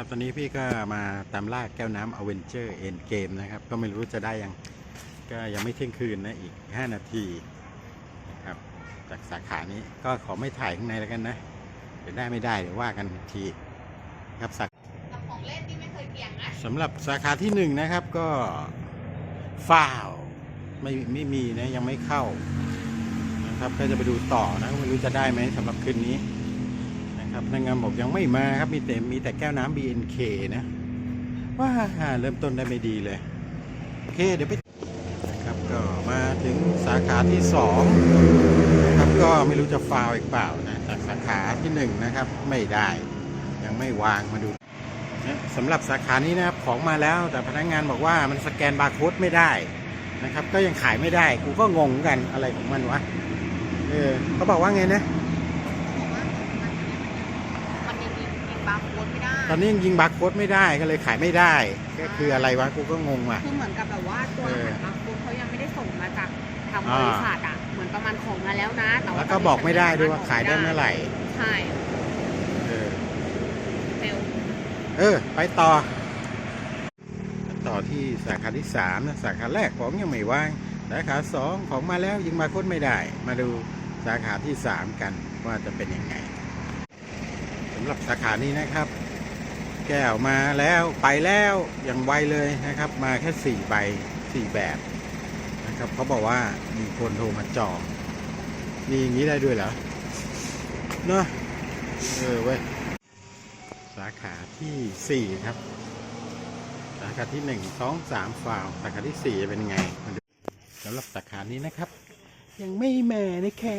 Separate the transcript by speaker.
Speaker 1: ครับตอนนี้พี่ก็มาตามล่าแก้วน้ำอเวนเจอร์เอ็นเกมนะครับ ก็ไม่รู้จะได้ยังก็ยังไม่เที่ยงคืนนะ อีก 5 นาทีนะครับจากสาขานี้ก็ขอไม่ถ่ายข้างในแล้วกันนะ เดี๋ยวได้ไม่ได้เดี๋ยวว่ากันอีกทีครับสา
Speaker 2: กับของเล่นที่ไม่เคยเกี่ยงนะ
Speaker 1: สำหรับสาขาที่หนึ่งนะครับก็ฟ้าวไม่ไม่มีนะยังไม่เข้านะครับก็จะไปดูต่อนะไม่รู้จะได้ไหมสำหรับคืนนี้ นะครับพนักงานบอกยังไม่มาครับมีแต่มีแต่แก้วน้ำ BNK นะว้าเริ่มต้นได้ไม่ดีเลย โอเคเดี๋ยวไปนะครับก็มาถึงสาขาที่สองนะครับก็ไม่รู้จะฟาวอีกเปล่านะจากสาขาที่หนึ่งนะครับไม่ได้ยังไม่วางมาดูนะสำหรับสาขานี้นะครับของมาแล้วแต่พนักงานบอกว่ามันสแกนบาร์โค้ดไม่ได้นะครับ ก็ยังขายไม่ได้กูก็งงกันอะไรของมันวะเออเขาบอกว่าไงนะ
Speaker 2: บอกว่ามันยังยิงยิง บาร์โค้ดไม่ได้
Speaker 1: ตอนนี้ยังยิงบาร์โค้ดไม่ได้ก็เลยขายไม่ได้ ก็คืออะไรวะกูก็งงว่ะ
Speaker 2: คือเหมือนกับแบบว่าตัว
Speaker 1: เออ
Speaker 2: อาหารบาร์โค้ดเขายังไม่ได้ส่งมาจากทาง
Speaker 1: อ่า
Speaker 2: บริษัทอะ เหมือนประมาณของมาแล้วนะแต่
Speaker 1: แล้วก็บอกไม่ได้ด้วยว่าขายได้เมื่อไหร่
Speaker 2: ใช่
Speaker 1: เออ
Speaker 2: เฟล
Speaker 1: เออ ไปต่อ ต่อที่สาขาที่สามนะสาขาแรกของยังไม่ว่างสาขาสองของมาแล้วยิงบาร์โค้ดไม่ได้ มาดูสาขาที่สามกันว่าจะเป็นยังไงสำ หรับสาขานี้นะครับ แก้วมาแล้วไปแล้วอย่างไวเลยนะครับ มาแค่สี่ใบสี่แบบนะครับเขาบอกว่ามีคนโทรมาจองมีอย่างนี้ได้ด้วยเหรอเนาะเออเว้ยสาขาที่สี่ครับ สาขาที่หนึ่งสองสามฟาวสาขาที่สี่เป็นยังไงมาดูสำหรับสาขานี้นะครับ ยังไม่แมานะคะ